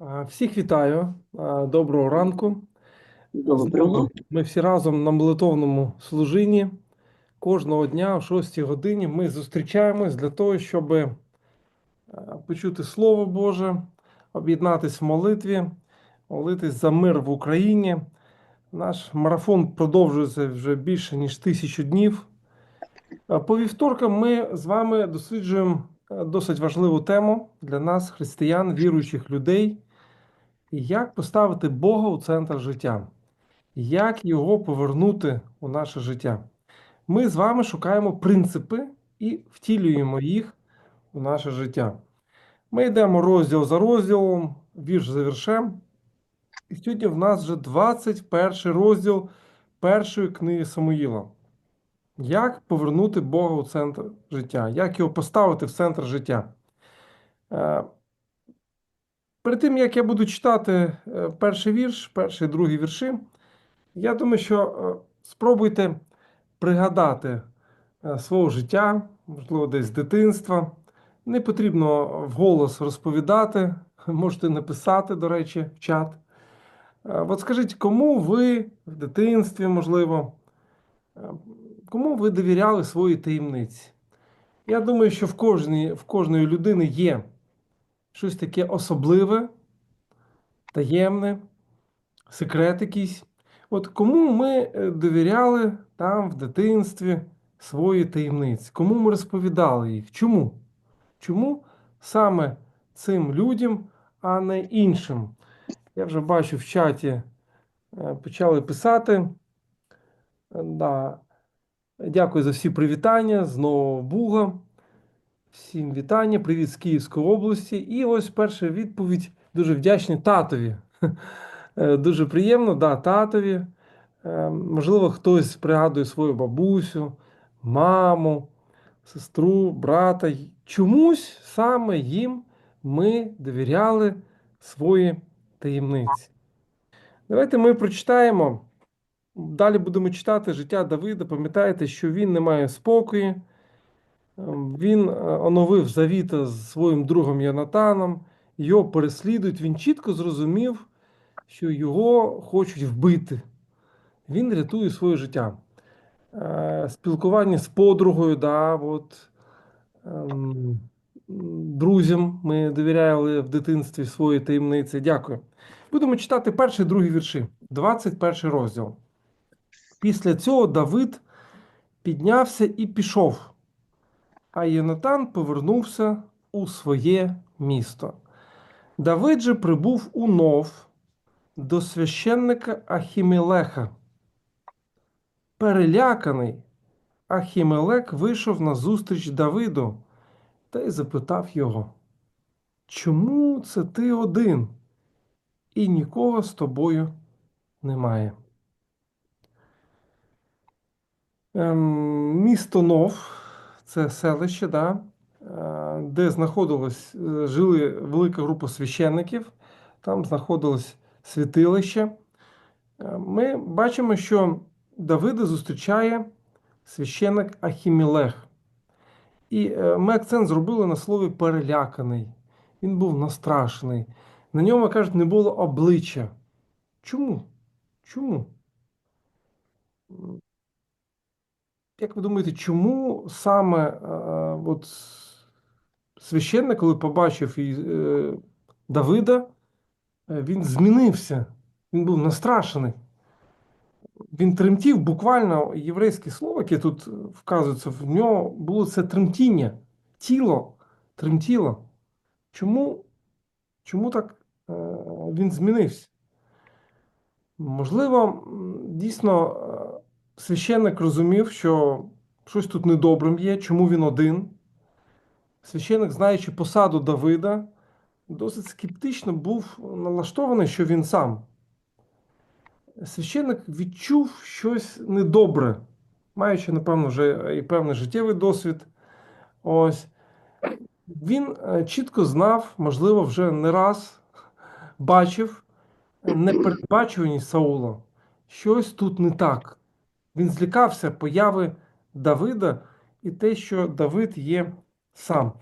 А, Всіх вітаю. Доброго ранку. Доброго. Ми всі разом на молитовному служінні. Кожного дня о 6 годині ми зустрічаємось для того, щоб е, почути Слово Боже, об'єднатись в молитві, молитись за мир в Україні. Наш марафон продовжується вже більше ніж тисячу днів. По вівторкам ми з вами досліджуємо е, досить важливу тему для нас, християн, віруючих людей. Як поставити Бога у центр життя? Як його повернути у наше життя? Ми з вами шукаємо принципи і втілюємо їх у наше життя. Ми йдемо розділ за розділом, вірш за віршем. І сьогодні в нас вже 21 розділ першої книги Самуїла. Як повернути Бога у центр життя? Як його поставити в центр життя? Перед тим, як я буду читати е, перший вірш, перший і другий вірші, я думаю, що е, спробуйте пригадати е, свого життя, можливо, десь з дитинства. Не потрібно вголос розповідати, можете написати, до речі, в чат. От скажіть, кому ви в дитинстві, можливо, кому ви довіряли свої таємниці? Я думаю, що в кожній, в кожної людини є щось таке особливе, таємне, секрет якийсь. От кому ми е, довіряли там в дитинстві свої таємниці? Кому ми розповідали їх? Чому? Чому саме цим людям, а не іншим? Я вже бачу в чаті е, почали писати. Е, Да. Дякую за всі привітання з Нового Буга. Всім вітання, привіт з Київської області. І ось перша відповідь. Дуже вдячний татові. Е, Дуже приємно, да, татові. Е, Можливо, хтось пригадує свою бабусю, маму, сестру, брата. Чомусь саме їм ми довіряли свої таємниці. Давайте ми прочитаємо. Далі будемо читати життя Давида. Пам'ятаєте, що він не має спокою. Він е, оновив завіта з своїм другом Йонатаном, його переслідують. Він чітко зрозумів, що його хочуть вбити. Він рятує своє життя. Е, Спілкування з подругою, да, от, ем, друзям ми довіряли в дитинстві свої таємниці. Дякую. Будемо читати перший і другий вірші, 21 розділ. Після цього Давид піднявся і пішов. А Єнатан повернувся у своє місто. Давид же прибув у Нов до священника Ахімелеха. Переляканий, Ахімелек вийшов назустріч Давиду та й запитав його: Чому це ти один? І нікого з тобою немає. Ем, місто Нов, це селище, да, е, де знаходилось, е, жили велика група священників, там знаходилось святилище. Е, Ми бачимо, що Давида зустрічає священник Ахімілех. І ми акцент зробили на слові переляканий. Він був настрашений. На ньому, кажуть, не було обличчя. Чому? Чому? Як ви думаєте, чому саме е, от священник, коли побачив і, е, Давида, е, він змінився, він був настрашений. Він тремтів, буквально єврейське слово, яке тут вказується, в нього було це тремтіння, тіло тремтіло. Чому, чому так е, він змінився? Можливо, дійсно е, священник розумів, що щось тут недобрим є, чому він один. Священник, знаючи посаду Давида, досить скептично був налаштований, що він сам. Священник відчув щось недобре, маючи, напевно, вже і певний життєвий досвід. Ось. Він е, чітко знав, можливо, вже не раз бачив непередбачуваність Саула. Щось тут не так. Він злякався появи Давида і те, що Давид є сам.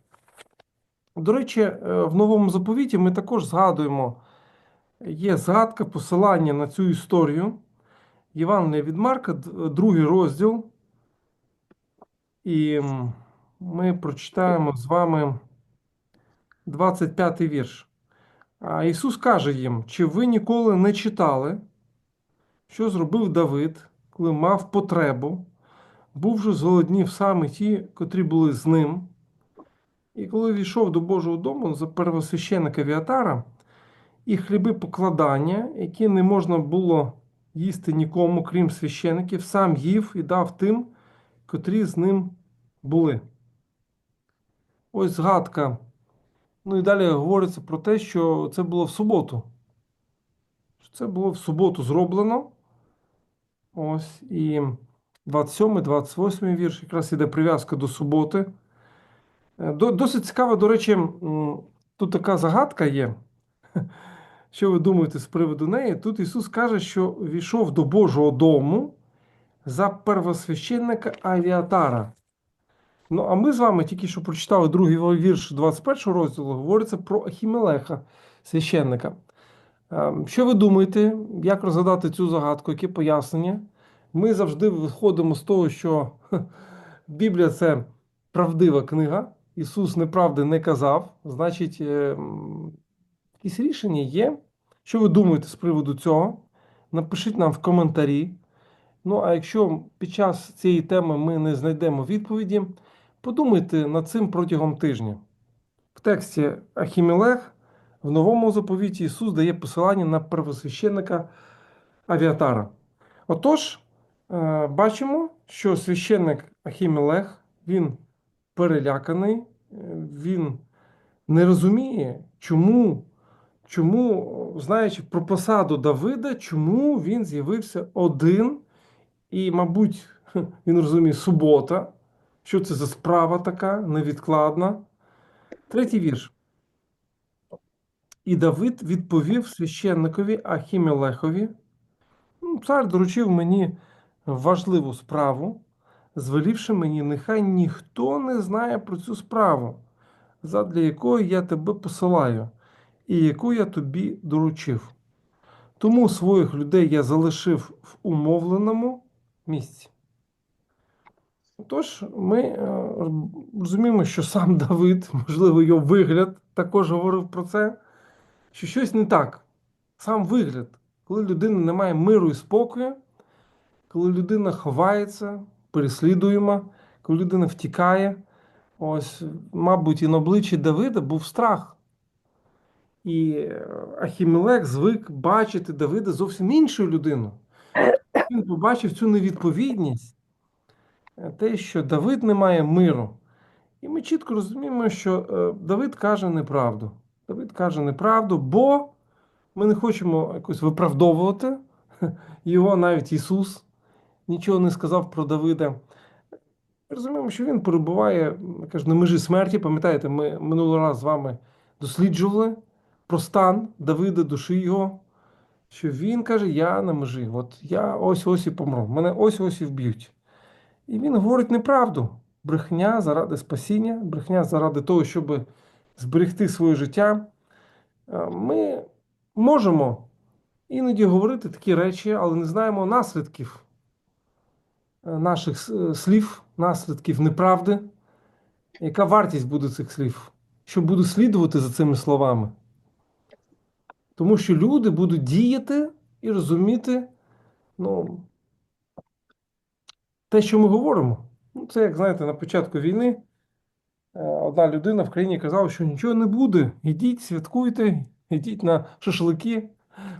До речі, е, в новому заповіті ми також згадуємо є згадка, посилання на цю історію. Євангелія від Марка, другий розділ. І ми прочитаємо з вами 25 й вірш. Ісус каже їм: чи ви ніколи не читали, що зробив Давид, коли мав потребу, був же зголоднів саме ті, котрі були з ним. І коли війшов до Божого дому за первосвященника Віатара, і хліби покладання, які не можна було їсти нікому, крім священиків, сам їв і дав тим, котрі з ним були. Ось згадка. Ну і далі говориться про те, що це було в суботу. Це було в суботу зроблено. Ось і 27, 28 вірш, якраз іде прив'язка до суботи. Е, Досить цікаво, до речі, тут така загадка є. Що ви думаєте з приводу неї? Тут Ісус каже, що війшов до Божого дому за первосвященника Авіатара. Ну, а ми з вами тільки що прочитали другий вірш 21 розділу, говориться про Ахімелеха, священника. Ем, Що ви думаєте, як розгадати цю загадку, яке пояснення? Ми завжди виходимо з того, що Біблія це правдива книга, Ісус неправди не казав, значить, ем, якісь рішення є. Що ви думаєте з приводу цього? Напишіть нам в коментарі. Ну, а якщо під час цієї теми ми не знайдемо відповіді, подумайте над цим протягом тижня. В тексті Ахімелех в новому заповіті Ісус дає посилання на первосвященника Авіатара. Отож, е, бачимо, що священник Ахімелех він переляканий, е, він не розуміє, чому, чому, знаючи про посаду Давида, чому він з'явився один, і, мабуть, він розуміє субота, що це за справа така невідкладна. Третій вірш. І Давид відповів священникові Ахімелехові: «Ну, Цар доручив мені важливу справу, звелівши мені, нехай ніхто не знає про цю справу, задля якої я тебе посилаю, і яку я тобі доручив. Тому своїх людей я залишив в умовленому місці. Тож ми е, розуміємо, що сам Давид, можливо, його вигляд також говорив про це, що щось не так. Сам вигляд, коли людина не має миру і спокою, коли людина ховається, переслідуєма, коли людина втікає. Ось, мабуть, і на обличчі Давида був страх. І Ахімелек звик бачити Давида зовсім іншою людиною. Він побачив цю невідповідність, те, що Давид не має миру. І ми чітко розуміємо, що е, Давид каже неправду. Давид каже неправду, бо ми не хочемо якось виправдовувати його, навіть Ісус нічого не сказав про Давида. Ми розуміємо, що він перебуває м, кажу, на межі смерті. Пам'ятаєте, ми минулий раз з вами досліджували про стан Давида, душі його, що він каже: Я на межі, от я ось ось і помру, мене ось ось і вб'ють. І він говорить неправду. Брехня заради спасіння, брехня заради того, щоб зберегти своє життя. Е, Ми можемо іноді говорити такі речі, але не знаємо наслідків е, наших слів, наслідків неправди. Яка вартість буде цих слів? Що буде слідувати за цими словами? Тому що люди будуть діяти і розуміти, ну, те, що ми говоримо. Ну, це, як знаєте, на початку війни е, одна людина в країні казала, що нічого не буде. Ідіть, святкуйте, ідіть на шашлики.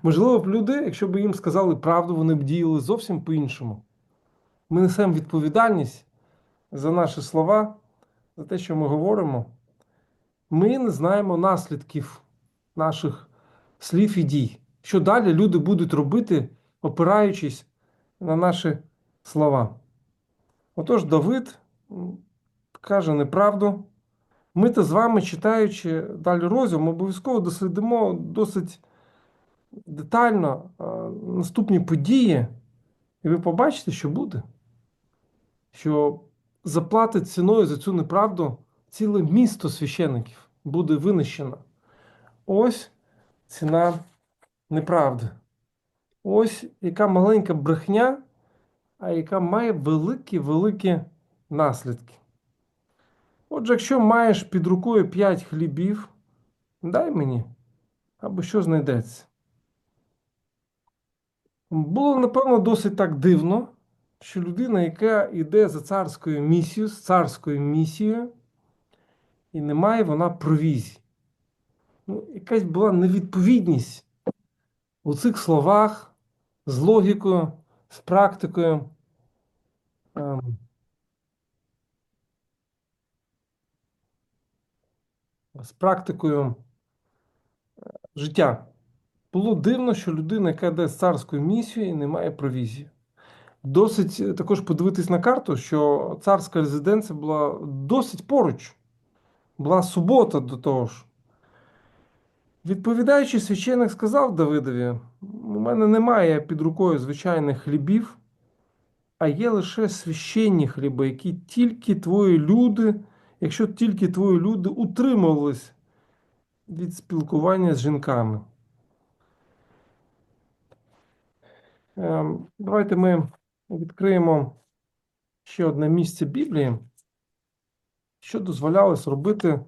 Можливо, б люди, якщо б їм сказали правду, вони б діяли зовсім по-іншому. Ми несемо відповідальність за наші слова, за те, що ми говоримо. Ми не знаємо наслідків наших слів і дій. Що далі люди будуть робити, опираючись на наші слова. Отож, Давид каже неправду. Ми то з вами, читаючи далі розділ, ми обов'язково дослідимо досить детально наступні події, і ви побачите, що буде. Що заплатить ціною за цю неправду ціле місто священиків буде винищено. Ось ціна неправди. Ось яка маленька брехня, а яка має великі-великі наслідки. Отже, якщо маєш під рукою 5 хлібів, дай мені, або що знайдеться. Було, напевно, досить так дивно, що людина, яка йде за царською місією, з царською місією, і не має вона провізії. Ну, якась була невідповідність у цих словах з логікою, з практикою. З практикою е, життя. Було дивно, що людина, яка йде з царською місією, і не має провізії. Досить е, також подивитись на карту, що царська резиденція була досить поруч. Була субота до того ж. Відповідаючи, священик сказав Давидові: у мене немає під рукою звичайних хлібів, а є лише священні хліби, які тільки твої люди, якщо тільки твої люди утримувались від спілкування з жінками. Ем, Давайте ми відкриємо ще одне місце Біблії, що дозволялось робити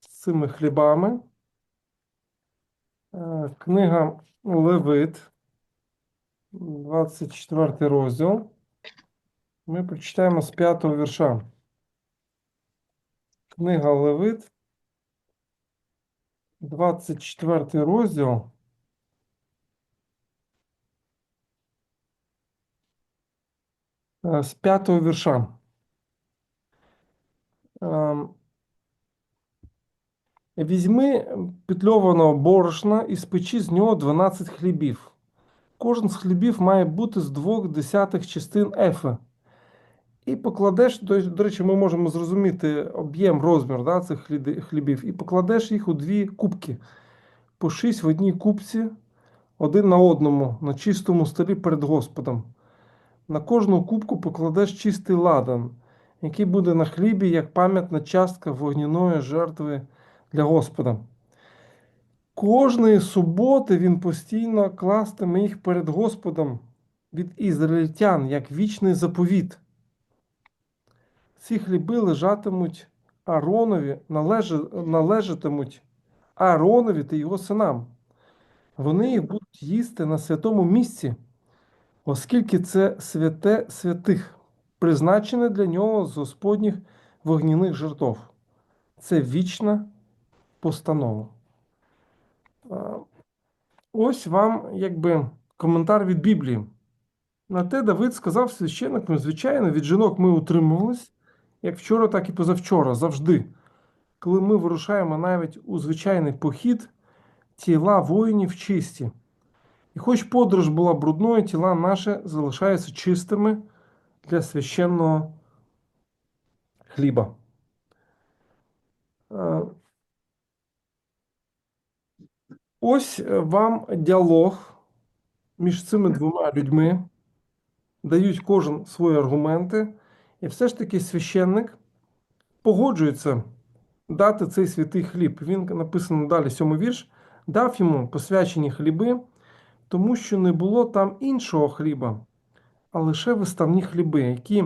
з цими хлібами. Е, Книга Левит, 24 розділ. Ми прочитаємо з 5 вірша. Книга Левит, 24 розділ. е, З 5 вірша. Ем, Візьми петльованого борошна і спечи з нього 12 хлібів. Кожен з хлібів має бути з двох десятих частин ефи. І покладеш, до, до речі, ми можемо зрозуміти об'єм, розмір да, цих хлібів, і покладеш їх у дві кубки. По шість в одній кубці, один на одному, на чистому столі перед Господом. На кожну кубку покладеш чистий ладан, який буде на хлібі як пам'ятна частка вогняної жертви для Господа. Кожної суботи він постійно кластиме їх перед Господом від ізраїльтян як вічний заповіт. Ці хліби лежатимуть Ааронові, належа- належатимуть Ааронові та його синам. Вони їх будуть їсти на святому місці, оскільки це святе святих, призначене для нього з Господніх вогняних жертв. Це вічна постанова. Ось вам якби коментар від Біблії. На те Давид сказав священникам, звичайно, від жінок ми утримувались, як вчора, так і позавчора, завжди. Коли ми вирушаємо навіть у звичайний похід, тіла воїнів чисті. І хоч подорож була брудною, тіла наші залишаються чистими для священного хліба. Е, Ось вам діалог між цими двома людьми, дають кожен свої аргументи, і все ж таки священник погоджується дати цей святий хліб. Він написано далі, сьомий вірш, дав йому посвячені хліби, тому що не було там іншого хліба, а лише виставні хліби, які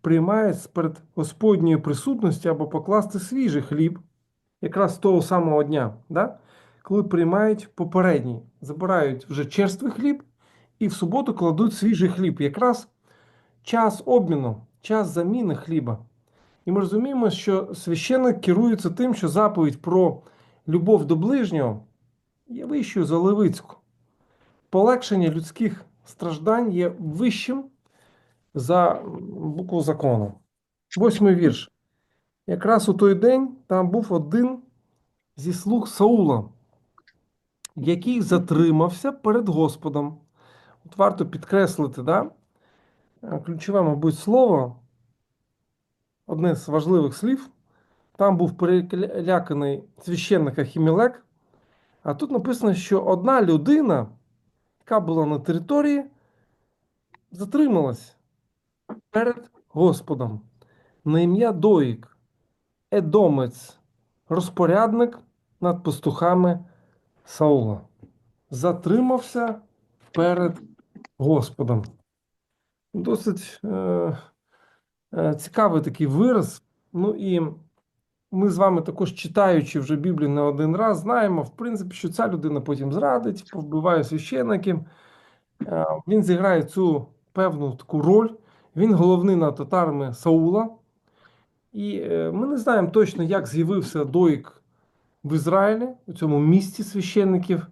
приймають перед Господньою присутністю або покласти свіжий хліб, якраз того самого дня, да? коли приймають попередній, забирають вже черствий хліб і в суботу кладуть свіжий хліб. Якраз час обміну, час заміни хліба. І ми розуміємо, що священник керується тим, що заповідь про любов до ближнього є вищою за Левицьку. Полегшення людських страждань є вищим за букву закону. Восьмий вірш. Якраз у той день там був один зі слуг Саула, який затримався перед Господом. От варто підкреслити, да? Е, ключове, мабуть, слово, одне з важливих слів. Там був переляканий священник Ахімелек, а тут написано, що одна людина, яка була на території, затрималась перед Господом на ім'я Доїк, Едомець, розпорядник над пастухами Саула. затримався перед Господом. Досить е, е, цікавий такий вираз. Ну і ми з вами також читаючи вже Біблію не один раз, знаємо, в принципі, що ця людина потім зрадить, повбиває священиків. Е, Він зіграє цю певну таку роль. Він головний над татарами Саула. І е, ми не знаємо точно, як з'явився Доїк в Ізраїлі, у цьому місті священників.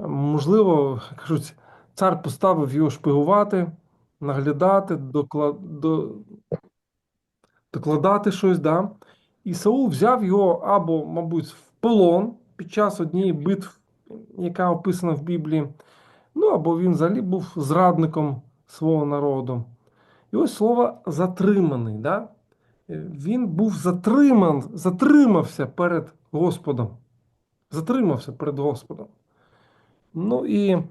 Е, Можливо, кажуть, цар поставив його шпигувати, наглядати, докла- до- докладати щось. Да? І Саул взяв його або, мабуть, в полон під час однієї битв, яка описана в Біблії. Ну, або він взагалі був зрадником свого народу. І ось слово затриманий. Да? Е, Він був затриман, затримався перед Господом. Затримався перед Господом. Ну і,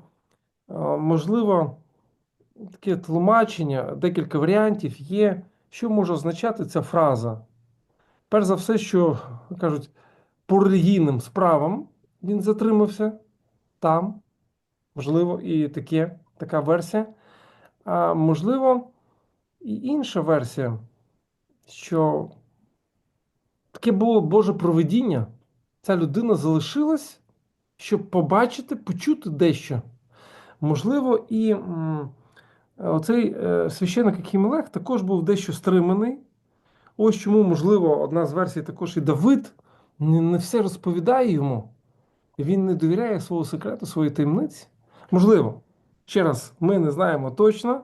можливо, таке тлумачення, декілька варіантів є, що може означати ця фраза. Перш за все, що кажуть, по релігійним справам він затримався там, можливо, і таке, така версія. А можливо, і інша версія, що таке було Боже провидіння. Ця людина залишилась, щоб побачити, почути дещо. Можливо, і оцей е, священик Акімелех також був дещо стриманий. Ось чому, можливо, одна з версій також і Давид не все розповідає йому. Він не довіряє свого секрету, своїй таємниці. Можливо, ще раз, ми не знаємо точно.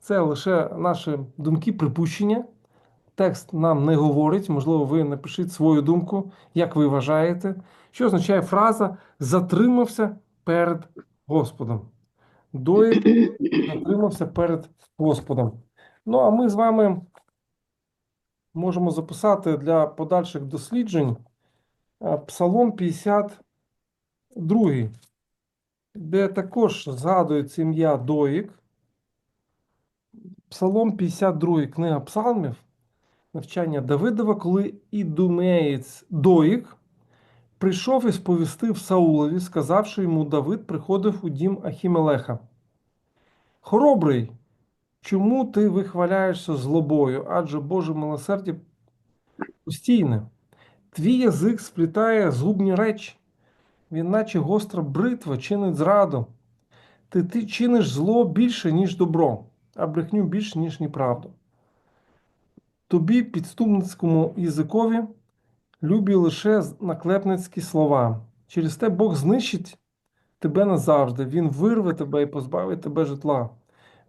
Це лише наші думки, припущення. Текст нам не говорить. Можливо, ви напишіть свою думку, як ви вважаєте, що означає фраза затримався перед Господом. Доїк затримався перед Господом. Ну, а ми з вами можемо записати для подальших досліджень Псалом 52, де також згадується ім'я Доїк. Псалом 52, книга Псалмів, навчання Давидова, коли ідумеєць Доїк прийшов і сповістив Саулові, сказавши йому, Давид приходив у дім Ахімелеха. Хоробрий, чому ти вихваляєшся злобою? Адже Боже милосердя постійне. Твій язик сплітає згубні речі, він, наче гостра бритва, чинить зраду. Ти, ти чиниш зло більше, ніж добро, а брехню більше, ніж неправду. Тобі, підступницькому язикові, любі лише наклепницькі слова. Через те Бог знищить тебе назавжди. Він вирве тебе і позбавить тебе житла,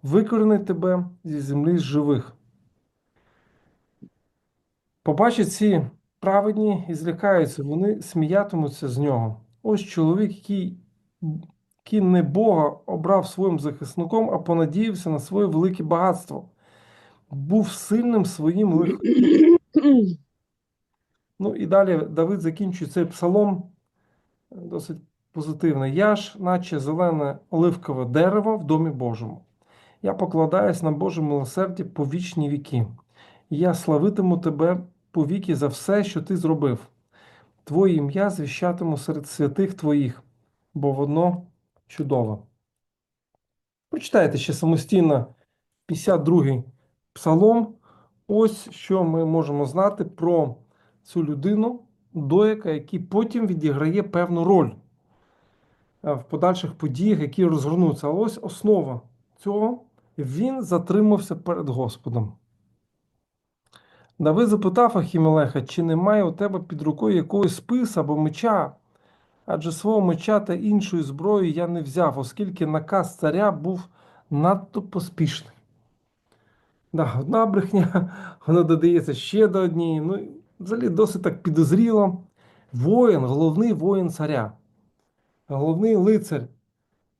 викоренить тебе зі землі з живих. Побачать ці праведні і злякаються, вони сміятимуться з нього. Ось чоловік, який, який не Бога обрав своїм захисником, а понадіявся на своє велике багатство. Був сильним своїм лихом. Ну і далі Давид закінчує цей псалом е, досить позитивно. Я ж, наче зелене оливкове дерево в домі Божому. Я покладаюсь на Боже милосердя по вічні віки. Я славитиму тебе по віки за все, що ти зробив. Твоє ім'я звіщатиму серед святих твоїх, бо воно чудове. Прочитайте ще самостійно 52-й псалом. Ось що ми можемо знати про цю людину, дояка, який потім відіграє певну роль е, в подальших подіях, які розгорнуться. А ось основа цього він затримався перед Господом. Давид запитав Ахімелеха, чи немає у тебе під рукою якогось списа або меча, адже свого меча та іншої зброї я не взяв, оскільки наказ царя був надто поспішний. Да, одна брехня, вона додається ще до однієї. Ну, взагалі досить так підозріло. Воїн, головний воїн царя, головний лицар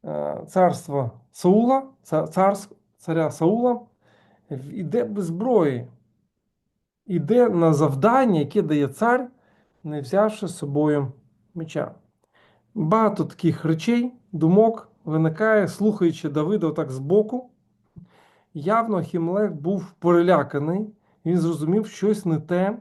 е, царства Саула, ца- царс- царя Саула, іде без зброї, іде на завдання, яке дає цар, не взявши з собою меча. Багато таких речей, думок виникає, слухаючи Давида так збоку. Явно Ахімелех був переляканий, він зрозумів, щось не те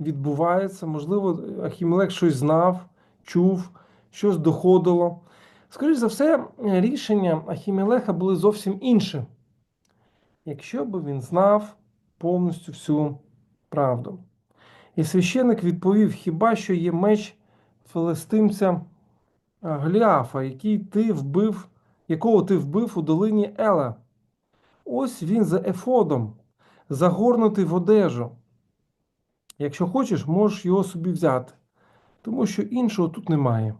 відбувається. Можливо, Ахімелех щось знав, чув, щось доходило. Скоріше за все, рішення Ахімелеха були зовсім інші, якщо б він знав повністю всю правду. І священик відповів: хіба що є меч филистимця Гліафа, який ти вбив, якого ти вбив у долині Ела? Ось він за ефодом, загорнутий в одежу. Якщо хочеш, можеш його собі взяти, тому що іншого тут немає.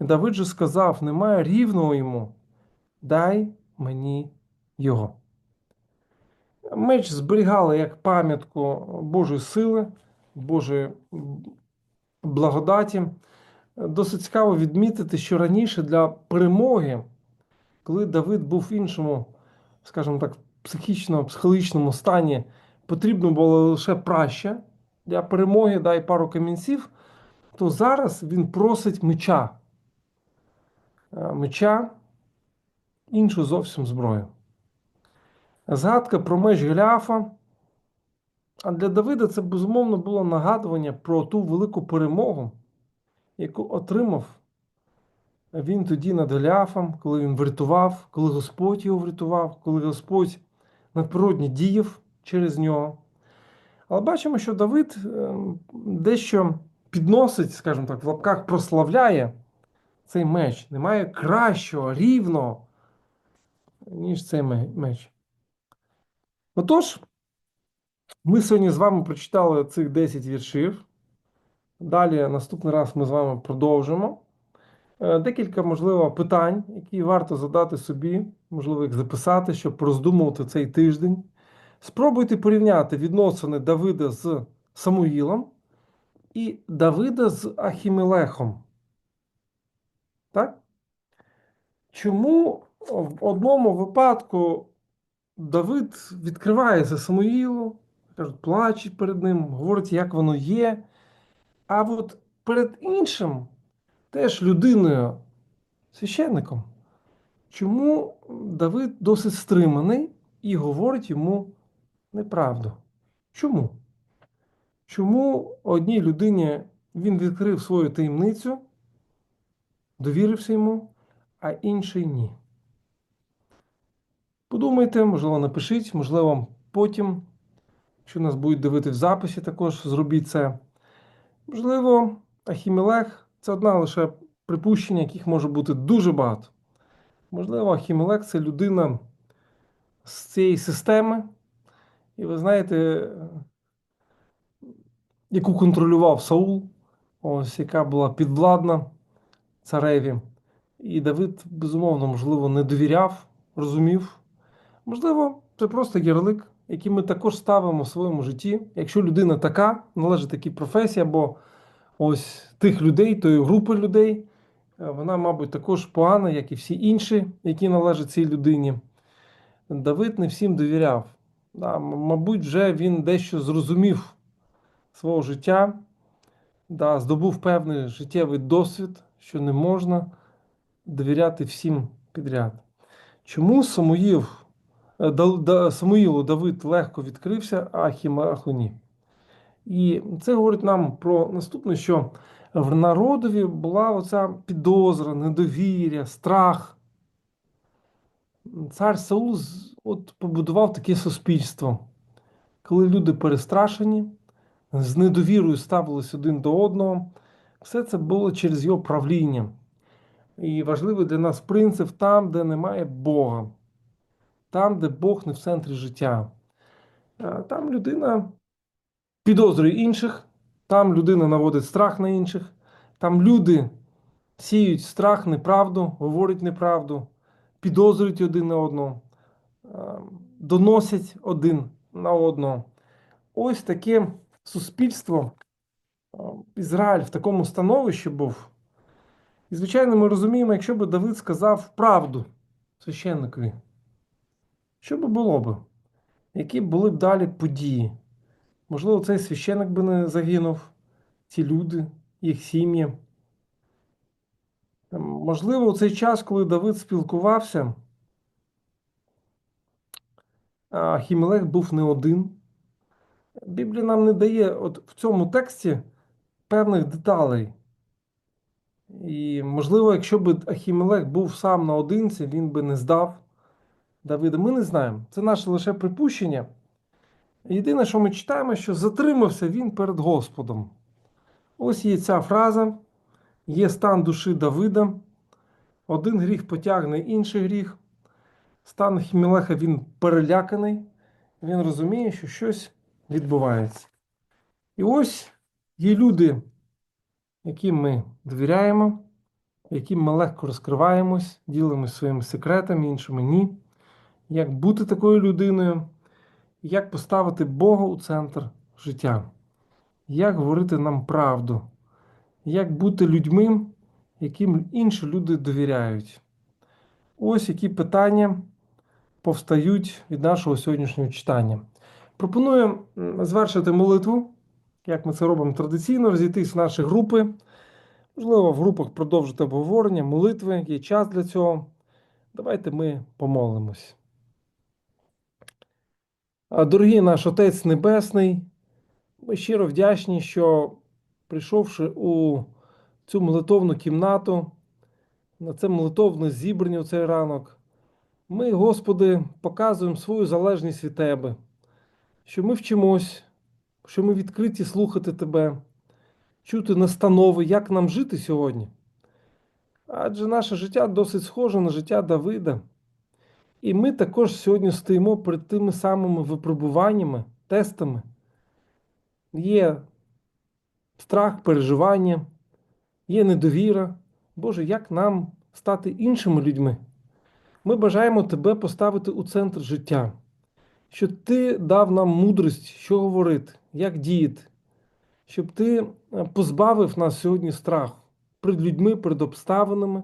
Давид же сказав: немає рівного йому, дай мені його. Меч зберігали як пам'ятку Божої сили, Божої благодаті. Досить цікаво відмітити, що раніше для перемоги, коли Давид був в іншому, скажімо так, психічно психологічному стані, потрібно було лише праща для перемоги, дай пару камінців, то зараз він просить меча. Е, Меча, іншу зовсім зброю. Згадка про меч Голіафа. А для Давида це безумовно було нагадування про ту велику перемогу, яку отримав він тоді над Голіафом, коли він врятував, коли Господь його врятував, коли Господь надприродні діяв через нього. Але бачимо, що Давид е, дещо підносить, скажімо так, в лапках прославляє цей меч. Немає кращого, рівного, ніж цей меч. Отож, ми сьогодні з вами прочитали цих 10 віршів. Далі, наступний раз ми з вами продовжимо. Е, Декілька, можливо, питань, які варто задати собі, можливо, їх записати, щоб роздумувати цей тиждень. Спробуйте порівняти відносини Давида з Самуїлом і Давида з Ахімелехом. Так? Чому в одному випадку Давид відкривається Самуїлу, кажуть, плаче перед ним, говорить, як воно є. А от перед іншим, теж людиною, священником, чому Давид досить стриманий і говорить йому неправду? Чому? Чому одній людині він відкрив свою таємницю, довірився йому, а інший ні? Подумайте, можливо, напишіть, можливо, потім, якщо нас будуть дивити в записі, також зробіть це. Можливо, Ахімелех це одна лише припущення, яких може бути дуже багато. Можливо, Ахімелех це людина з цієї системи, і ви знаєте, яку контролював Саул, ось яка була підвладна цареві. І Давид, безумовно, можливо, не довіряв, розумів. Можливо, це просто ярлик, який ми також ставимо в своєму житті. Якщо людина така, належить такій професії, або ось тих людей, тої групи людей, е, вона, мабуть, також погана, як і всі інші, які належать цій людині. Давид не всім довіряв. Да, Мабуть, вже він дещо зрозумів свого життя, да, здобув певний життєвий досвід, що не можна довіряти всім підряд. Чому Самуїл, е, Самуїлу Давид легко відкрився, а Ахімаху ні? І це говорить нам про наступне, що в народові була оця підозра, недовір'я, страх. Цар Саул от побудував таке суспільство, коли люди перестрашені, з недовірою ставились один до одного. Все це було через його правління. І важливий для нас принцип там, де немає Бога, там, де Бог не в центрі життя. Там людина підозрює інших, там людина наводить страх на інших, там люди сіють страх, неправду, говорять неправду, підозрюють один на одного, доносять один на одного. Ось таке суспільство. Ізраїль в такому становищі був. І, звичайно, ми розуміємо, якщо би Давид сказав правду священникові, що би було б? Які були б далі події? Можливо, цей священник би не загинув, ці люди, їх сім'ї. Можливо, у цей час, коли Давид спілкувався, Хімелех був не один. Біблія нам не дає от в цьому тексті певних деталей. І, можливо, якщо б Ахімелех був сам наодинці, він би не здав Давида. Ми не знаємо. Це наше лише припущення. Єдине, що ми читаємо, що затримався він перед Господом. Ось є ця фраза, є стан душі Давида. Один гріх потягне інший гріх. Стан Ахімелеха він переляканий, він розуміє, що щось відбувається. І ось є люди, яким ми довіряємо, яким ми легко розкриваємось, ділимося своїми секретами, іншими ні. Як бути такою людиною, як поставити Бога у центр життя, як говорити нам правду, як бути людьми, яким інші люди довіряють. Ось які питання повстають від нашого сьогоднішнього читання. Пропоную звершити молитву, як ми це робимо традиційно, розійтись в наші групи. Можливо, в групах продовжити обговорення, молитви, є час для цього. Давайте ми помолимось. Дорогий наш Отець Небесний, ми щиро вдячні, що прийшовши у цю молитовну кімнату, на це молитовне зібрання у цей ранок, ми, Господи, показуємо свою залежність від Тебе, що ми вчимось, що ми відкриті слухати Тебе, чути настанови, як нам жити сьогодні. Адже наше життя досить схоже на життя Давида. І ми також сьогодні стоїмо перед тими самими випробуваннями, тестами. Є страх, переживання, є недовіра. Боже, як нам стати іншими людьми? Ми бажаємо Тебе поставити у центр життя, що Ти дав нам мудрість, що говорити, як діяти, щоб Ти е, позбавив нас сьогодні страху перед людьми, перед обставинами,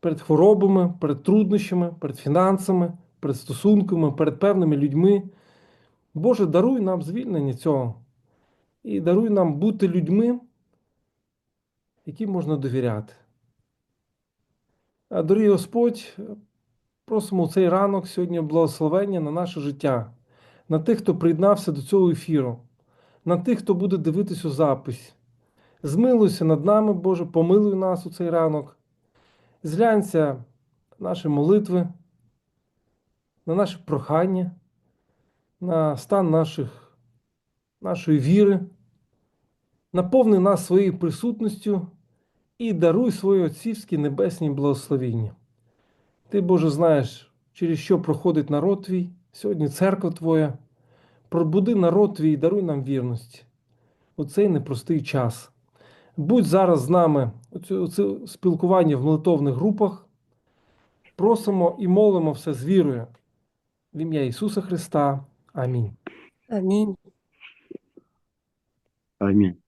перед хворобами, перед труднощами, перед фінансами, перед стосунками, перед певними людьми. Боже, даруй нам звільнення цього і даруй нам бути людьми, яким можна довіряти. Дорогий Господь, просимо у цей ранок сьогодні благословення на наше життя, на тих, хто приєднався до цього ефіру, на тих, хто буде дивитись у запис. Змилуйся над нами, Боже, помилуй нас у цей ранок. Зглянься наші молитви, на наше прохання, на стан наших, нашої віри, наповни нас своєю присутністю і даруй свої отцівські небесні благословіння. Ти, Боже, знаєш, через що проходить народ твій, сьогодні церква Твоя. Пробуди народ твій і даруй нам вірність у цей непростий час. Будь зараз з нами у цю- у це спілкування в молитовних групах. Просимо і молимо все з вірою. В ім'я Ісуса Христа. Амінь. Амінь. Амінь.